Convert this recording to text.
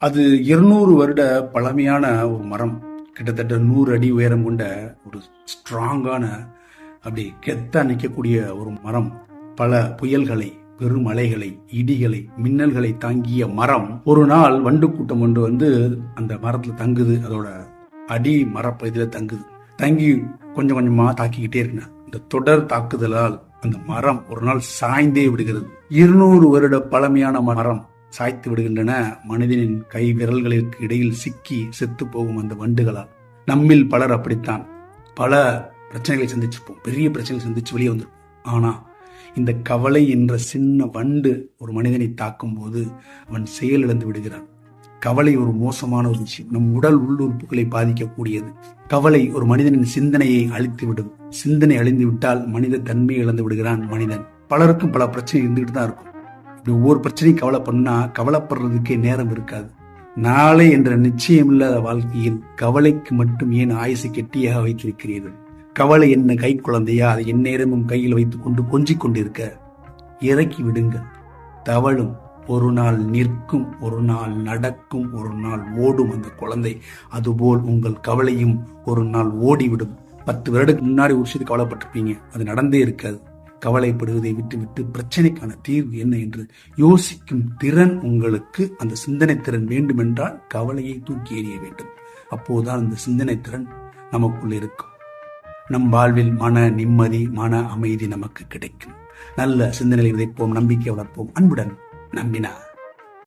அது இருநூறு வருட பழமையான ஒரு மரம். கிட்டத்தட்ட நூறு அடி உயரம் கொண்ட ஒரு ஸ்ட்ராங்கான அப்படி கெத்தா நிற்கக்கூடிய ஒரு மரம். பல புயல்களை பெருமலைகளை இடிகளை மின்னல்களை தாங்கிய மரம். ஒரு நாள் வண்டு கூட்டம் ஒன்று வந்து அந்த மரத்தில் தங்குது. அதோட அடி மரப்பகுதியில் தங்குது. தங்கி கொஞ்சம் கொஞ்சமாக தாக்கிக்கிட்டே இருக்கேன் இந்த தொடர் தாக்குதலால் அந்த மரம் ஒரு நாள் சாய்ந்தே விடுகிறது. இருநூறு வருட பழமையான மரம். சாய்த்து விடுகின்றன. மனிதனின் கை விரல்களுக்கு இடையில் சிக்கி செத்து போகும் அந்த வண்டுகளால். நம்மில் பலர் அப்படித்தான். பல பிரச்சனைகளை சந்திச்சிருப்போம். பெரிய பிரச்சனைகளை சந்திச்சு வெளியே வந்திருப்போம். ஆனா இந்த கவலை என்ற சின்ன வண்டு ஒரு மனிதனை தாக்கும் போது அவன் செயலிழந்து விடுகிறான். கவலை ஒரு மோசமான ஒரு விஷயம். நம் உடல் உள்ளுறுப்புகளை பாதிக்கக்கூடியது. கவலை ஒரு மனிதனின் சிந்தனையை அழித்து விடும் சிந்தனை அழிந்து விட்டால் மனித தன்மையை இழந்து விடுகிறான் மனிதன். பலருக்கும் பல பிரச்சனை இருந்துகிட்டு தான் இருக்கும். இப்படி ஒவ்வொரு பிரச்சனையும் கவலை பண்ணா கவலைப்படுறதுக்கே நேரம் இருக்காது. நாளை என்ற நிச்சயமில்லாத வாழ்க்கையில் கவலைக்கு மட்டும் ஏன் ஆயுசை கெட்டியாக வைத்திருக்கிறீர்கள்? கவலை என்ன கை குழந்தையா? அதை எந்நேரமும் கையில் வைத்துக் கொண்டு கொஞ்சிக் கொண்டிருக்க இறக்கி விடுங்கள். தவழும் ஒரு நாள் நிற்கும் ஒரு நாள் நடக்கும் ஒரு நாள் ஓடும் அந்த குழந்தை. அதுபோல் உங்கள் கவலையும் ஒரு நாள் ஓடிவிடும். பத்து வருடத்துக்கு முன்னாடி ஒரு விஷயத்துக்கு கவலைப்பட்டிருப்பீங்க. அது நடந்தே இருக்காது. கவலைப்படுவதை விட்டுவிட்டு பிரச்சனைக்கான தீர்வு என்ன என்று யோசிக்கும் திறன் உங்களுக்கு அந்த சிந்தனை திறன் வேண்டுமென்றால் கவலையை தூக்கி எறிய வேண்டும். அப்போதுதான் அந்த சிந்தனை திறன் நமக்குள் இருக்கும். நம் வாழ்வில் மன நிம்மதி மன அமைதி நமக்கு கிடைக்கும். நல்ல சிந்தனையில் விதைப்போம் நம்பிக்கை வளர்ப்போம். அன்புடன் நம்பினார்.